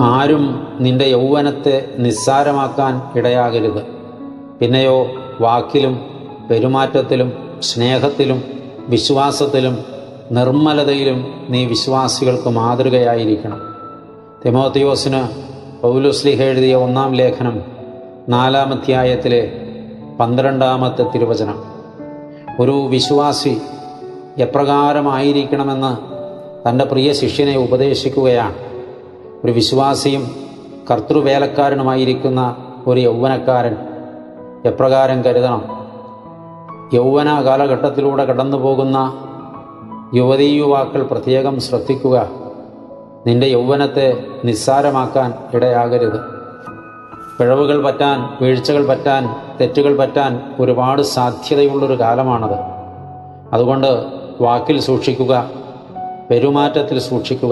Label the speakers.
Speaker 1: ആരും നിന്റെ യൗവനത്തെ നിസ്സാരമാക്കാൻ ഇടയാകരുത്. പിന്നെയോ വാക്കിലും പെരുമാറ്റത്തിലും സ്നേഹത്തിലും വിശ്വാസത്തിലും നിർമ്മലതയിലും നീ വിശ്വാസികൾക്ക് മാതൃകയായിരിക്കണം. തിമോത്തിയോസിന് പൗലുസ്ലിഹ എഴുതിയ ഒന്നാം ലേഖനം നാലാം അധ്യായത്തിലെ പന്ത്രണ്ടാമത്തെ തിരുവചനം. ഒരു വിശ്വാസി എപ്രകാരമായിരിക്കണമെന്ന് തന്റെ പ്രിയ ശിഷ്യനെ ഉപദേശിക്കുകയാണ്. ഒരു വിശ്വാസിയും കർത്തൃവേലക്കാരനുമായിരിക്കുന്ന ഒരു യൗവനക്കാരൻ എപ്രകാരം കരുതണം? യൗവന കാലഘട്ടത്തിലൂടെ കടന്നു പോകുന്ന യുവതീ യുവാക്കൾ പ്രത്യേകം ശ്രദ്ധിക്കുക. നിന്റെ യൗവനത്തെ നിസ്സാരമാക്കാൻ ഇടയാകരുത്. പിഴവുകൾ പറ്റാൻ വീഴ്ചകൾ പറ്റാൻ തെറ്റുകൾ പറ്റാൻ ഒരുപാട് സാധ്യതയുള്ളൊരു കാലമാണത്. അതുകൊണ്ട് വാക്കിൽ സൂക്ഷിക്കുക പെരുമാറ്റത്തിൽ സൂക്ഷിക്കുക.